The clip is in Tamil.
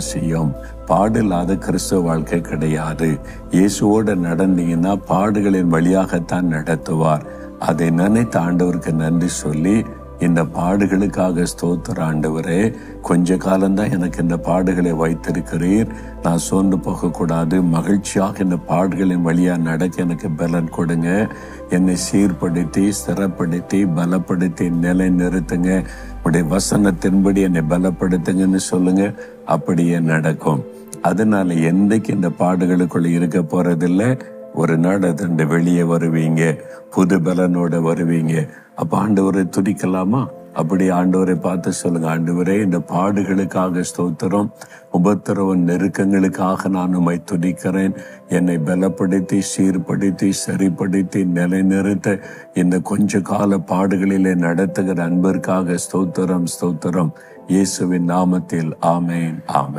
செய்யும். பாடில்லாத கிறிஸ்துவ வாழ்க்கை கிடையாது. இயேசுவோட நடந்தீங்கன்னா பாடுகளின் வழியாகத்தான் நடத்துவார். அதை நினைத்த ஆண்டவருக்கு நன்றி சொல்லி இந்த பாடுகளுக்காக ஸ்தோத்திர ஆண்டவரே கொஞ்ச காலம்தான் எனக்கு இந்த பாடுகளை வைத்திருக்கிறீர். நான் சோர்ந்து போகக்கூடாது. மகிழ்ச்சியாக இந்த பாடுகளின் வழியாக நடக்க எனக்கு பலன் கொடுங்க. என்னை சீர்படுத்தி ஸ்திரப்படுத்தி பலப்படுத்தி நிலை நிறுத்துங்க உடைய வசனத்தின்படி என்னை பலப்படுத்துங்கன்னு சொல்லுங்க. அப்படியே நடக்கும். அதனால என்றைக்கு இந்த பாடுகளுக்குள்ள இருக்க போறதில்லை. ஒரு நாள் தண்டு வெளியே வருவீங்க புது பலனோட வருவீங்க. அப்ப ஆண்டவரை துதிக்கலாமா? அப்படி ஆண்டவரை பார்த்து சொல்லுங்க ஆண்டவரே இந்த பாடுகளுக்காக ஸ்தோத்திரம். உபத்திரவ நெருக்கங்களுக்காக நான் உம்மை துதிக்கிறேன். என்னை பலப்படுத்தி சீர்படுத்தி சரிப்படுத்தி நிலைநிறுத்த. இந்த கொஞ்ச கால பாடுகளிலே நடத்துகிற அன்பிற்காக ஸ்தோத்திரம் ஸ்தோத்திரம். இயேசுவின் நாமத்தில் ஆமேன் ஆமேன்.